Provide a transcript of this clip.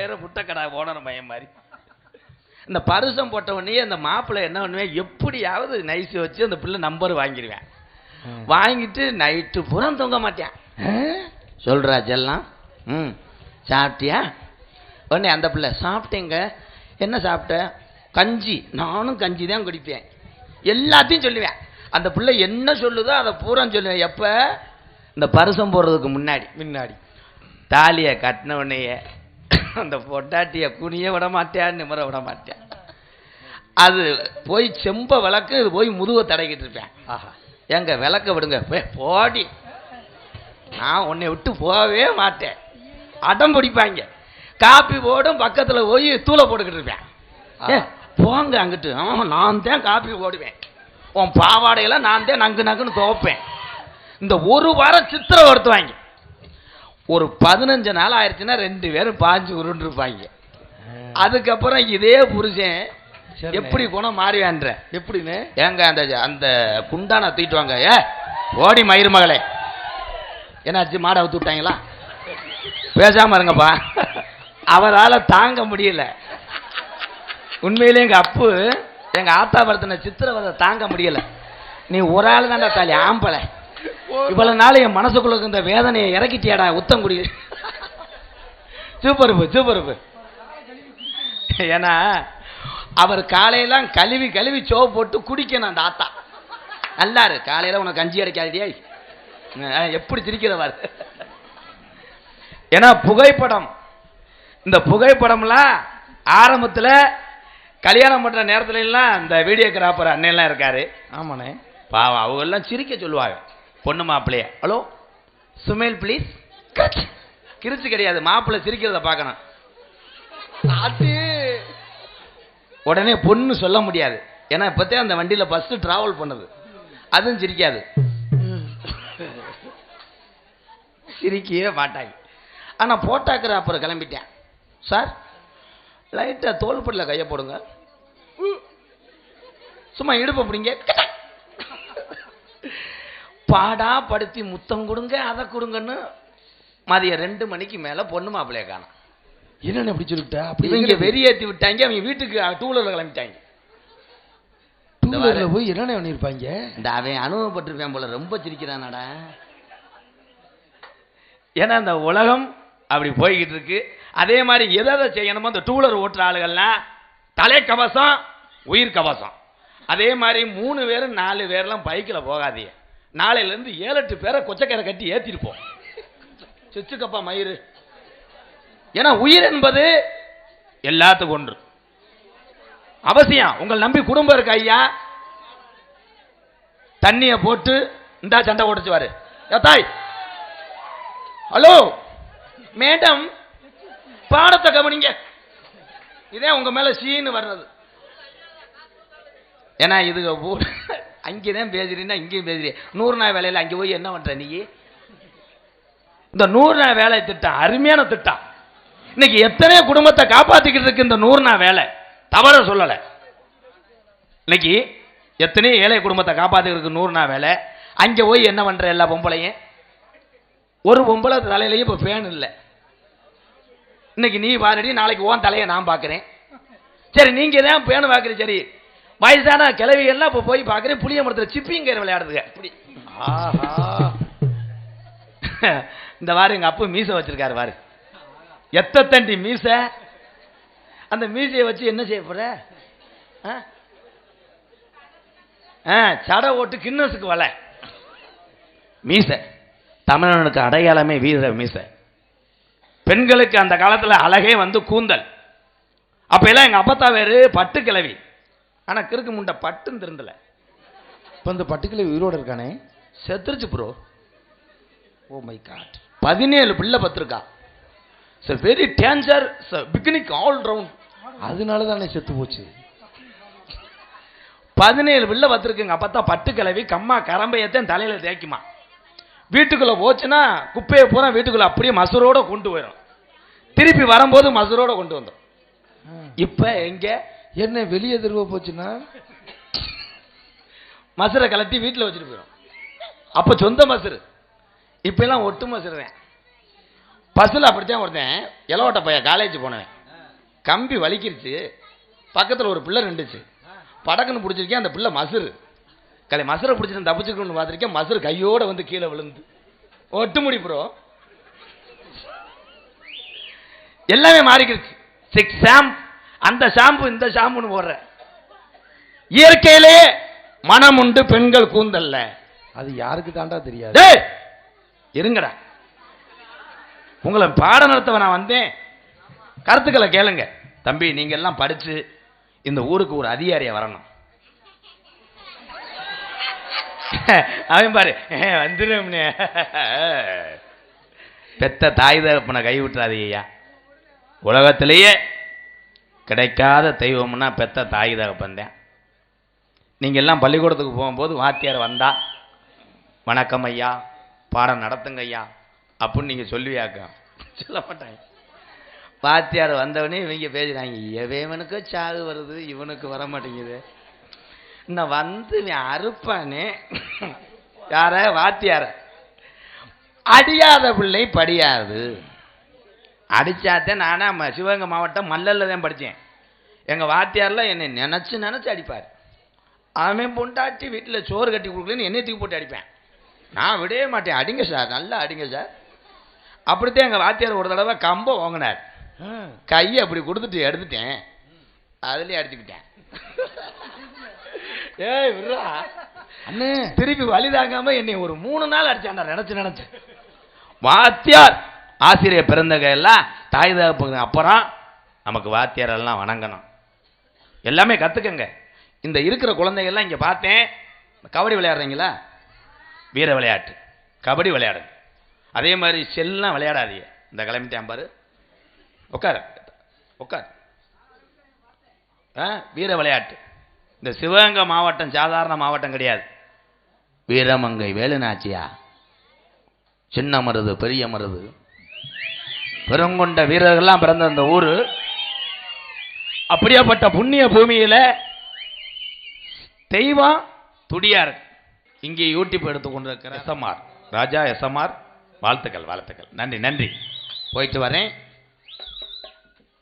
நேர புட்டக்கடா ஓனர் மயம் மாதிரி. இந்த பருசம் போட்ட உடனே அந்த மாப்பிள்ளை என்ன பண்ணுவேன்? எப்படியாவது நைஸ் வச்சு அந்த பிள்ளை நம்பர் வாங்கிடுவேன். வாங்கிட்டு நைட்டு புறம் தூங்க மாட்டேன். சொல்றா செல்லாம் ம் சாப்பிட்டியா? உடனே அந்த பிள்ளை சாப்பிட்டேங்க. என்ன சாப்பிட்ட? கஞ்சி. நானும் கஞ்சி தான் குடிப்பேன். எல்லாத்தையும் சொல்லுவேன். அந்த பிள்ளை என்ன சொல்லுதோ அதை பூரா சொல்லுவேன். எப்போ? இந்த பருசம் போடுறதுக்கு முன்னாடி. முன்னாடி. தாலியை கட்டின உடனேயே. அந்த பொட்டாட்டியை குனிய விட மாட்டேன் நிமிர விட மாட்டேன். அது போய் செம்ப விளக்கு இது போய் முதுவை தடக்கிட்டு இருப்பேன். ஆஹா. ஏங்க விளக்க விடுங்க. போடி. நான் உன்னை விட்டு போகவே மாட்டேன். அடம் பிடிப்பாங்க. காப்பி போடும் பக்கத்தில் போய் தூளை போட்டுக்கிட்டு இருப்பேன். போங்க அங்கிட்டு. ஆமா நான் தான் காப்பி போடுவேன். உன் பாவாடையெல்லாம் நான் தான் நங்கு நங்குன்னு துவைப்பேன். இந்த ஒரு வாரம் சித்திரை ஒருத்துவாங்க ஒரு பதினஞ்சு நாள் ஆயிடுச்சுன்னா ரெண்டு பேரும் பாஞ்சு உருண்டுருப்பாங்க. அதுக்கப்புறம் இதே புருஷன். எப்படி குணம் மாறிவேன்ற. எப்படின்னு? ஏங்க அந்த அந்த குண்டான தூக்கிட்டு வாங்க. ஏ ஓடி மயிர் மகளே. என்னாச்சு மாடை அவுத்து விட்டாங்களா? பேசாம இருங்கப்பா. அவரால் தாங்க முடியல. உண்மையிலே எங்க அப்பு எங்க ஆத்தா படுத்தின சித்திரவதை தாங்க முடியல. நீ ஒரு ஆள் தான்டா தாலி ஆம்பளை. இவ்வளவு நாள் என் மனசுக்குள்ள இருக்க இந்த வேதனையை இறக்கிட்டியாடா உத்தங்குடி சூப்பருப்பு சூப்பருப்பு ஏன்னா அவர் காலையெல்லாம் கழுவி கழுவி சோவு போட்டு குடிக்கணும் அந்த ஆத்தா. நல்லாரு காலையில உனக்கு கஞ்சி அடைக்காதே எப்படி சிரிக்கிறவாரு ஏன்னா புகைப்படம். இந்த புகைப்படம்லாம் ஆரம்பத்துல கல்யாணம் பண்ற நேரத்துல எல்லாம் இந்த வீடியோகிராஃபர் அண்ணெல்லாம் இருக்காரு. ஆமாண்ணே. பாவம் அவங்க எல்லாம் சிரிக்க சொல்லுவாங்க. பொண்ணு மாப்பிள்ளைய? ஹலோ சுமேல் ப்ளீஸ் கிரிச்சு கிடையாது. மாப்பிள்ளை சிரிக்கிறத பார்க்கணும். அது. உடனே பொண்ணு சொல்ல முடியாது. ஏன்னா இப்போத்தே அந்த வண்டியில் ஃபஸ்ட்டு ட்ராவல் பண்ணுது. அதுவும் சிரிக்காது. சிரிக்கவே மாட்டாங்க. ஆனால் போட்டாக்கிற கிளம்பிட்டேன். சார் லைட்டாக தோள்பட்டில் கையை போடுங்க. சும்மா இடுப்பு பிடிங்க. பாடா படுத்தி முத்தம் கொடுங்க அதை கொடுங்கன்னு மதியம் ரெண்டு மணிக்கு மேலே பொண்ணு மாப்பிள்ளைய காணும். என்னண்ணே அப்படி சொல்லிவிட்டா அப்படி இவங்க வெறியேற்றி விட்டாங்க அவங்க வீட்டுக்கு டூலரில் கிளம்பிட்டாங்க. டூ வீலர்ல போய் என்னண்ணே பண்ணியிருப்பாங்க? இந்த அவன் அனுபவப்பட்டிருப்பேன் போல ரொம்ப சிரிக்கிறானாடா. ஏன்னா இந்த உலகம் அப்படி போய்கிட்டு இருக்கு. அதே மாதிரி எதை எதை செய்யணுமோ அந்த டூலர் ஓட்டுற ஆளுகள்லாம் தலைக்கவசம் உயிர் கவசம். அதே மாதிரி மூணு பேர் நாலு பேர்லாம் பைக்கில் போகாதீங்க. நாளையிலேருந்து ஏழு எட்டு பேரை கொச்சக்கரை கட்டி ஏற்றிருப்போம் செச்சுக்கப்பா சுச்சுக்கப்பா மயிறு. ஏன்னா உயிர் என்பது எல்லாத்துக்கும் ஒன்று. அவசியம். உங்கள் நம்பி குடும்பம் இருக்கு ஐயா? தண்ணியை போட்டு இந்தா சண்டை உடைச்சுவாரு தாய். ஹலோ. மேடம் பாடத்தை கவனிங்க. இதே உங்க மேல சீனு வர்றது. ஏன்னா இதுக அங்கே தான் பேசுறீன்னா இங்கேயும் பேசுறீ நூறு நாள் வேலையில் அங்கே போய் என்ன பண்ணுற நீ? இந்த நூறு நாள் வேலை திட்டம் அருமையான திட்டம். இன்னைக்கு எத்தனை குடும்பத்தை காப்பாற்றிக்கிட்டு இருக்கு இந்த நூறு நாள் வேலை? தவற சொல்லலை. இன்னைக்கு எத்தனையோ ஏழை குடும்பத்தை காப்பாத்திக்கிறதுக்கு நூறு நாள் வேலை. அங்கே போய் என்ன பண்ணுற எல்லா பொம்பளையும்? ஒரு பொம்பளை தலையிலையும் இப்போ ஃபேன் இல்லை. இன்னைக்கு நீ பாருடி நாளைக்கு ஓன் தலையை நான் பார்க்குறேன். சரி நீங்கள் தான் ஃபேனு பார்க்குறீங்க சரி. வயசான கிழவி எல்லாம் இப்போ போய் பார்க்குறேன் புளிய மரத்தில் சிப்பிங்கர் விளையாடுதுங்க இப்படி ஆஹா. இந்த வாரு எங்க அப்பா மீசை வச்சிருக்காரு வாரு. எத்த தண்டி மீசை? அந்த மீசையை வச்சு என்ன செய்ய போற? ஆ? சடை ஓட்டு கின்னஸுக்கு வலை. மீசை. தமிழனுக்கு அடையாளமே வீர மீசை. பெண்களுக்கு அந்த காலத்துல அழகே வந்து கூந்தல். அப்ப எல்லாம் எங்க அப்பத்தா வேறு பட்டு கிளவி ஆனா கிறுக்கு முண்டை பட்டுன்னு திருந்தல. இப்போ இந்த பட்டுக்கிளி உயிரோட இருக்கானே? செத்துருச்சு ப்ரோ ஓ மை காட் பதினேழு பிள்ளை பத்திருக்கா. Sir very danger picnic all round அதனால தானே செத்து போச்சு? பதினேழு பிள்ளை பத்திருக்குங்க. அப்பத்தான் பட்டு கிளவி கம்மா கரம்பையத்தான் தலையில தேய்க்குமா. வீட்டுக்குள்ள போச்சுன்னா குப்பையை பூரா வீட்டுக்குள்ள அப்படியே மசுரோட கொண்டு போயிடும் திருப்பி வரும்போது மசுரோட கொண்டு வந்தோம் இப்ப எங்க? என்ன வெளியே திரும்ப போச்சுன்னா? மசுரை கலட்டி வீட்டில் வச்சுட்டு போயிடும் அப்போ சொந்த மசுரு. இப்ப எல்லாம் ஒட்டு மசுருவேன். பஸ்ஸில் அப்படித்தான் ஒருத்தன் இலவட்ட பையன் காலேஜ் போனேன் கம்பி வலிக்கிருச்சு. பக்கத்தில் ஒரு பிள்ளை நின்றுச்சு. படக்குன்னு பிடிச்சிருக்கேன் அந்த பிள்ளை மசுரு. கலை மசுரை பிடிச்சிட்டு தப்பிச்சுக்கணும்னு பார்த்துருக்கேன் மசுரு கையோட வந்து கீழே விழுந்து. ஒட்டு முடி ப்ரோ எல்லாமே மாறிக்கிருச்சு. சிக்ஸ் சாம் அந்த ஷாம்பு இந்த ஷாம்புன்னு போடுற. இயற்கையிலே மனம் உண்டு பெண்கள் கூந்தல்ல. அது யாருக்கு தாண்டா தெரியாது? இருங்கடா. உங்களை பாடம் நடத்தவ நான் வந்தேன். கருத்துக்களை கேளுங்க. தம்பி நீங்க எல்லாம் படிச்சு இந்த ஊருக்கு ஒரு அதிகாரியா வரணும். அவன் பாரு வந்துடும்னே பெத்த தாய் தகப்பனை கை விட்டுறாதீங்கய்யா உலகத்திலேயே கிடைக்காத தெய்வம்னா பெத்த தாய் தகப்பந்தேன் நீங்கள் எல்லாம் பள்ளிக்கூடத்துக்கு போகும்போது வாத்தியார் வந்தா வணக்கம் ஐயா பாடம் நடத்துங்க ஐயா அப்படின்னு நீங்கள் சொல்லுவியாக்கா? சொல்ல மாட்டாங்க. வாத்தியார் வந்தவனே இவங்க பேசுகிறாங்க இவனுக்கு சாகு வருது இவனுக்கு வர மாட்டேங்குது. இன்னும் வந்து அறுப்பானே. யார? வாத்தியார. அடியாத பிள்ளை படியாது. அடிச்சாத்தே நானே ம- சிவகங்கை மாவட்டம் மல்லல்ல தான் படித்தேன். எங்கள் வாத்தியாரில் என்னை நினச்சி நினச்சி அடிப்பார். அவன் பொண்டாட்டி வீட்டில் சோறு கட்டி கொடுக்கலன்னு என்னை தூக்கி போட்டு அடிப்பேன். நான் விடவே மாட்டேன். அடிங்க சார் நல்லா அடிங்க சார். அப்படித்தான் எங்கள் வாத்தியார் ஒரு தடவை கம்பம் வாங்கினார். கையை அப்படி கொடுத்துட்டு எடுத்துட்டேன். அதுலேயே அடிச்சுக்கிட்டேன் ஏய் விட்றா. அண்ணே. திருப்பி வலி தாங்காம என்னை ஒரு மூணு நாள் அடிச்சாண்டா நினைச்சு நினைச்சு. வாத்தியார் ஆசிரியர் பிறந்தக எல்லாம் தாய் தகப்பங்க அப்புறம் நமக்கு வாத்தியாரெல்லாம் வணங்கணும். எல்லாமே கற்றுக்கங்க இந்த இருக்கிற குழந்தைகள்லாம் இங்கே பார்த்தேன். கபடி விளையாடுறீங்களா? வீர விளையாட்டு. கபடி விளையாடுங்க. அதே மாதிரி செல்லாம் விளையாடாதீங்க. இந்த கிளம்பிட்டேன் பாரு. உட்காரு. உட்கார். ஆ வீர விளையாட்டு. இந்த சிவகங்கை மாவட்டம் சாதாரண மாவட்டம் கிடையாது. வீரமங்கை வேலுநாச்சியா சின்ன மருது பெரிய மருது. பெருங்கொண்ட வீரர்கள்லாம் பிறந்த அந்த ஊரு. அப்படியாப்பட்ட புண்ணிய பூமியில தெய்வம் துடியார். இங்கே யூடியூப் எடுத்து கொண்டிருக்கிற எஸ்எம்ஆர் ராஜா எஸ்எம்ஆர் வாழ்த்துக்கள் வாழ்த்துக்கள். நன்றி நன்றி. போயிட்டு வரேன்.